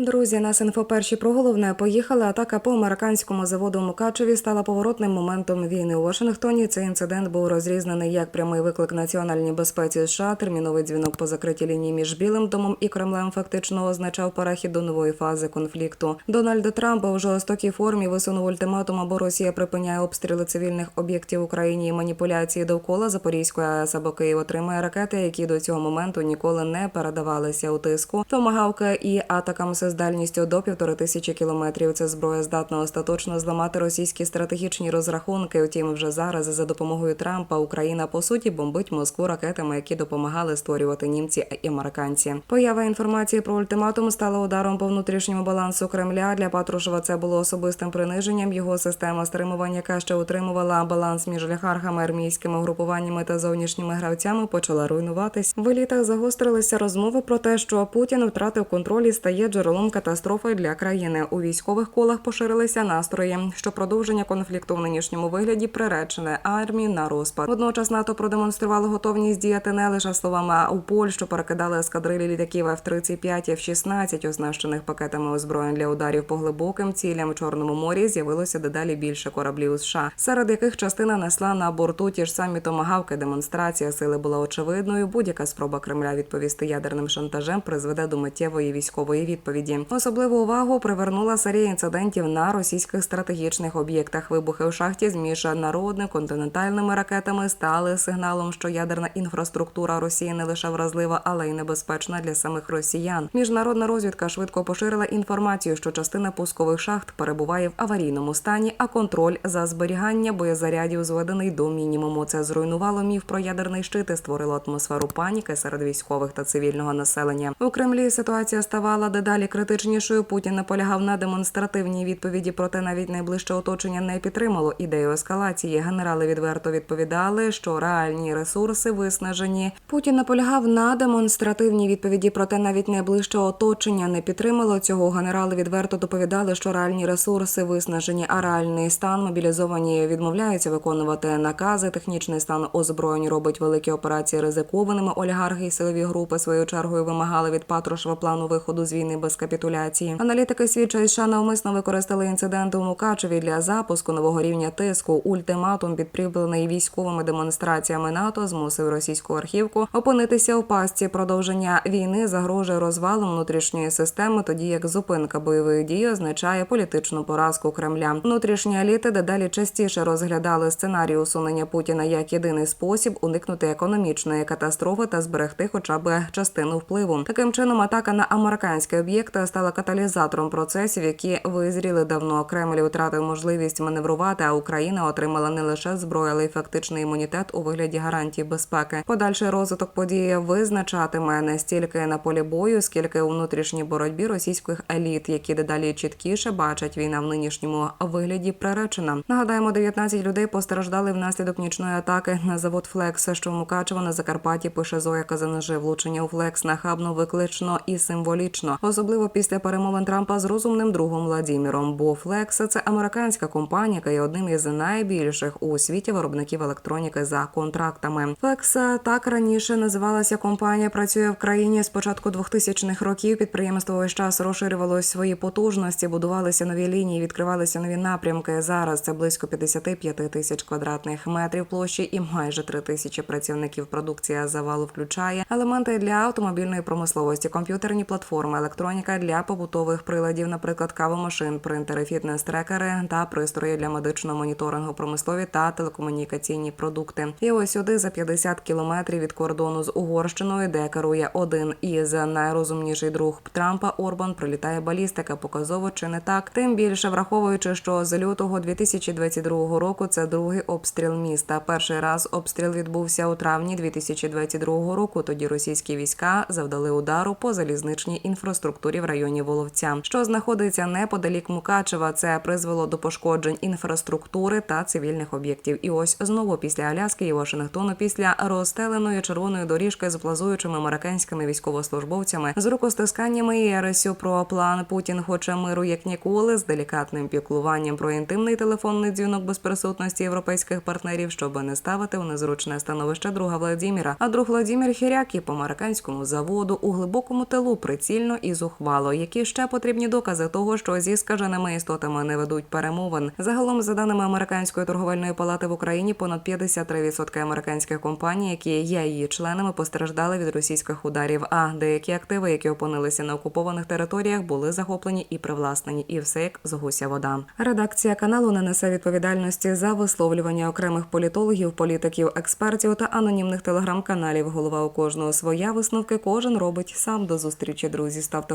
Друзі, нас інфо перші про головне поїхали. Атака по американському заводу Мукачеві стала поворотним моментом війни у Вашингтоні. Цей інцидент був розрізнений як прямий виклик національній безпеці США. Терміновий дзвінок по закритій лінії між Білим домом і Кремлем фактично означав перехід до нової фази конфлікту. Дональд Трамп у жорстокій формі висунув ультиматум, або Росія припиняє обстріли цивільних об'єктів в Україні і маніпуляції довкола Запорізької АЕС або Київ отримає ракети, які до цього моменту ніколи не передавалися у тиску. Томагавка і атакам з дальністю до півтори тисячі кілометрів. Ця зброя здатна остаточно зламати російські стратегічні розрахунки. Втім, вже зараз за допомогою Трампа Україна по суті бомбить Москву ракетами, які допомагали створювати німці і американці. Поява інформації про ультиматум стала ударом по внутрішньому балансу Кремля. Для Патрушева це було особистим приниженням. Його система стримувань, яка ще утримувала баланс між олігархами, армійськими групуваннями та зовнішніми гравцями, почала руйнуватись. В елітах загострилися розмови про те, що Путін втратив контроль і стає джерелом катастрофи для країни. У військових колах поширилися настрої, що продовження конфлікту в нинішньому вигляді приречене армії на розпад. Водночас НАТО продемонструвало готовність діяти не лише словами а у Польщу перекидали ескадрилі літаків F-35 і F-16, оснащених пакетами озброєнь для ударів по глибоким цілям в Чорному морі. З'явилося дедалі більше кораблів США, серед яких частина несла на борту ті ж самі томагавки. Демонстрація сили була очевидною. Будь-яка спроба Кремля відповісти ядерним шантажем призведе до миттєвої військової відповіді. Особливу увагу привернула серія інцидентів на російських стратегічних об'єктах. Вибухи в шахті з міжнародними континентальними ракетами стали сигналом, що ядерна інфраструктура Росії не лише вразлива, але й небезпечна для самих росіян. Міжнародна розвідка швидко поширила інформацію, що частина пускових шахт перебуває в аварійному стані, а контроль за зберігання боєзарядів зведений до мінімуму. Це зруйнувало міф про ядерний щит і створило атмосферу паніки серед військових та цивільного населення. У Кремлі ситуація ставала дедалі критичнішою. Путін наполягав на демонстративній відповіді, проте навіть найближче оточення не підтримало ідею ескалації. Генерали відверто відповідали, що реальні ресурси виснажені. Путін наполягав на демонстративній відповіді, проте навіть найближче оточення не підтримало цього. Генерали відверто доповідали, що реальні ресурси виснажені, а реальний стан мобілізовані відмовляються виконувати накази. Технічний стан озброєнь робить великі операції ризикованими. Олігархи і силові групи своєю чергою вимагали від Патрушева плану виходу з війни без капітуляції. Аналітики свідчать, що навмисно використали інциденти у Мукачеві для запуску нового рівня тиску. Ультиматум, підкріплений військовими демонстраціями НАТО, змусив російську архівку опинитися у пастці. Продовження війни загрожує розвалом внутрішньої системи, тоді як зупинка бойових дій означає політичну поразку Кремля. Внутрішні еліти дедалі частіше розглядали сценарій усунення Путіна як єдиний спосіб уникнути економічної катастрофи та зберегти хоча б частину впливу. Таким чином, атака на американські об'єкти стала каталізатором процесів, які визріли давно. Кремль втратив можливість маневрувати, а Україна отримала не лише зброю, але й фактичний імунітет у вигляді гарантій безпеки. Подальший розвиток події визначатиме не стільки на полі бою, скільки у внутрішній боротьбі російських еліт, які дедалі чіткіше бачать війна в нинішньому вигляді приречена. Нагадаємо, 19 людей постраждали внаслідок нічної атаки на завод Флекс, що в Мукачево на Закарпатті пише Зоя Казанежи. Влучення у Флекс нахабно виклично і символічно, особливо після перемовин Трампа з розумним другом Владіміром. Бо Флекс це американська компанія, яка є одним із найбільших у світі виробників електроніки за контрактами. Флекс так раніше називалася компанія. Працює в країні з початку 2000-х років. Підприємство весь час розширювало свої потужності, будувалися нові лінії, відкривалися нові напрямки. Зараз це близько 55 тисяч квадратних метрів площі і майже 3 тисячі працівників. Продукція завалу включає елементи для автомобільної промисловості, комп'ютерні платформи, електроніка для побутових приладів, наприклад, кавомашин, принтери, фітнес-трекери та пристрої для медичного моніторингу, промислові та телекомунікаційні продукти. І ось сюди за 50 кілометрів від кордону з Угорщиною, де керує один із найрозумніший друг Трампа Орбан, прилітає балістика. Показово чи не так? Тим більше враховуючи, що з лютого 2022 року це другий обстріл міста. Перший раз обстріл відбувся у травні 2022 року. Тоді російські війська завдали удару по залізничній інфраструктурі в районі Воловця, що знаходиться неподалік Мукачева. Це призвело до пошкоджень інфраструктури та цивільних об'єктів. І ось знову після Аляски і Вашингтону, після розстеленої червоної доріжки з плазуючими американськими військовослужбовцями, з рукостисканнями і про план Путін хоче миру як ніколи, з делікатним піклуванням про інтимний телефонний дзвінок без присутності європейських партнерів, щоб не ставити у незручне становище друга Владіміра. А друг Владімір Хірякі по американському заводу у глибокому тилу прицільно і зухвало провалу. Які ще потрібні докази того, що зі скаженими істотами не ведуть перемовин? Загалом, за даними американської торговельної палати в Україні, понад 53% американських компаній, які є її членами, постраждали від російських ударів. А деякі активи, які опинилися на окупованих територіях, були захоплені і привласнені. І все як з гуся вода. Редакція каналу не несе відповідальності за висловлювання окремих політологів, політиків, експертів та анонімних телеграм-каналів. Голова у кожного своя висновки кожен робить сам. До зустрічі, друзі. Ставте